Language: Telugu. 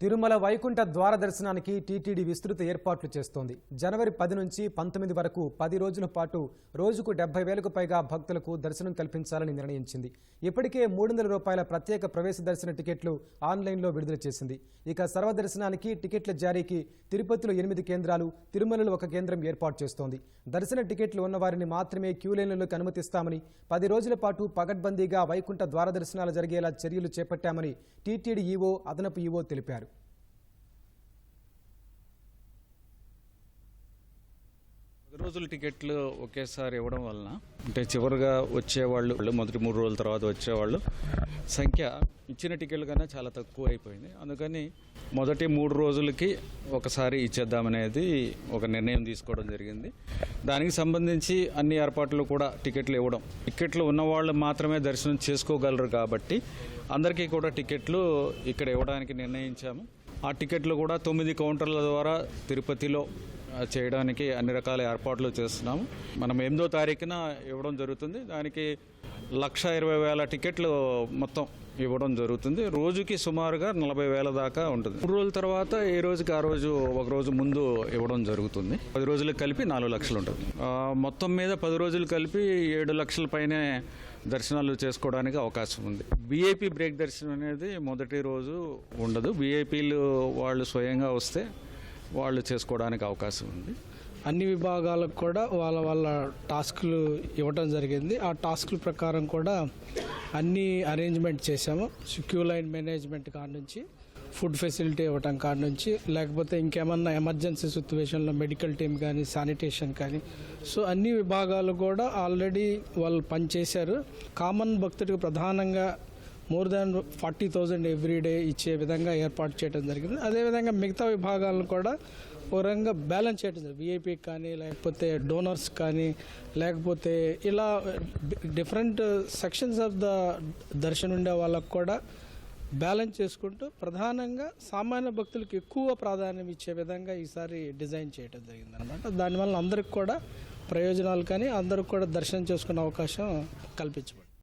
తిరుమల వైకుంఠ ద్వార దర్శనానికి టీటీడీ విస్తృత ఏర్పాట్లు చేస్తోంది. జనవరి పది నుంచి పంతొమ్మిది వరకు పది రోజుల పాటు రోజుకు డెబ్బై వేలకు పైగా భక్తులకు దర్శనం కల్పించాలని నిర్ణయించింది. ఇప్పటికే మూడు వందల రూపాయల ప్రత్యేక ప్రవేశ దర్శన టికెట్లు ఆన్లైన్లో విడుదల చేసింది. ఇక సర్వదర్శనానికి టికెట్ల జారీకి తిరుపతిలో ఎనిమిది కేంద్రాలు తిరుమలలో ఒక కేంద్రం ఏర్పాటు చేస్తోంది. దర్శన టికెట్లు ఉన్నవారిని మాత్రమే క్యూలైన్లలోకి అనుమతిస్తామని పది రోజుల పాటు పగడ్బందీగా వైకుంఠ ద్వార దర్శనాలు జరిగేలా చర్యలు చేపట్టామని టీటీడీ ఈవో అదనపు ఈవో తెలిపారు పది రోజుల టికెట్లు ఒకేసారి ఇవ్వడం వలన అంటే చివరిగా వచ్చేవాళ్ళు మొదటి మూడు రోజుల తర్వాత వచ్చేవాళ్ళు సంఖ్య ఇచ్చిన టికెట్ల కన్నా చాలా తక్కువ అయిపోయింది అందుకని మొదటి మూడు రోజులకి ఒకసారి ఇచ్చేద్దామనేది ఒక నిర్ణయం తీసుకోవడం జరిగింది. దానికి సంబంధించి అన్ని ఏర్పాట్లు కూడా టికెట్లు ఇవ్వడం. టికెట్లు ఉన్నవాళ్ళు మాత్రమే దర్శనం చేసుకోగలరు కాబట్టి అందరికీ కూడా టికెట్లు ఇక్కడ ఇవ్వడానికి నిర్ణయించాము. ఆ టికెట్లు కూడా తొమ్మిది కౌంటర్ల ద్వారా తిరుపతిలో చేయడానికి అన్ని రకాల ఏర్పాట్లు చేస్తున్నాము మనం ఎనిమిదో తారీఖున ఇవ్వడం జరుగుతుంది. దానికి లక్ష ఇరవై వేల టికెట్లు మొత్తం ఇవ్వడం జరుగుతుంది. రోజుకి సుమారుగా నలభై వేల దాకా ఉంటుంది. మూడు రోజుల తర్వాత ఏ రోజుకి ఆ రోజు ఒక రోజు ముందు ఇవ్వడం జరుగుతుంది. పది రోజులకు కలిపి నాలుగు లక్షలు ఉంటుంది. మొత్తం మీద పది రోజులు కలిపి ఏడు లక్షల పైనే దర్శనాలు చేసుకోవడానికి అవకాశం ఉంది. బీఐపీ బ్రేక్ దర్శనం అనేది మొదటి రోజు ఉండదు. బీఐపీలు వాళ్ళు స్వయంగా వస్తే వాళ్ళు చేసుకోవడానికి అవకాశం ఉంది. అన్ని విభాగాలకు కూడా వాళ్ళ వాళ్ళ టాస్క్లు ఇవ్వటం జరిగింది. ఆ టాస్క్ల ప్రకారం కూడా అన్ని అరేంజ్మెంట్ చేశాము. క్యూ లైన్ మేనేజ్మెంట్ కాడ నుంచి ఫుడ్ ఫెసిలిటీ ఇవ్వటం కాడ నుంచి లేకపోతే ఇంకేమన్నా ఎమర్జెన్సీ సిచ్యువేషన్లో మెడికల్ టీమ్ కానీ శానిటేషన్ కానీ. సో అన్ని విభాగాలు కూడా ఆల్రెడీ వాళ్ళు పనిచేశారు. కామన్ భక్తుడికి ప్రధానంగా more than forty thousand every day ఇచ్చే విధంగా ఏర్పాటు చేయడం జరిగింది. అదేవిధంగా మిగతా విభాగాలను కూడా ఒక రకంగా బ్యాలెన్స్ చేయడం జరిగింది. విఐపీ కానీ లేకపోతే డోనర్స్ కానీ లేకపోతే ఇలా డిఫరెంట్ సెక్షన్స్ ఆఫ్ ద దర్శనం ఉండే వాళ్ళకు కూడా బ్యాలెన్స్ చేసుకుంటూ ప్రధానంగా సామాన్య భక్తులకు ఎక్కువ ప్రాధాన్యం ఇచ్చే విధంగా ఈసారి డిజైన్ చేయడం జరిగింది అనమాట దానివల్ల అందరికి కూడా ప్రయోజనాలు కానీ అందరికి కూడా దర్శనం చేసుకునే అవకాశం కల్పించబడింది.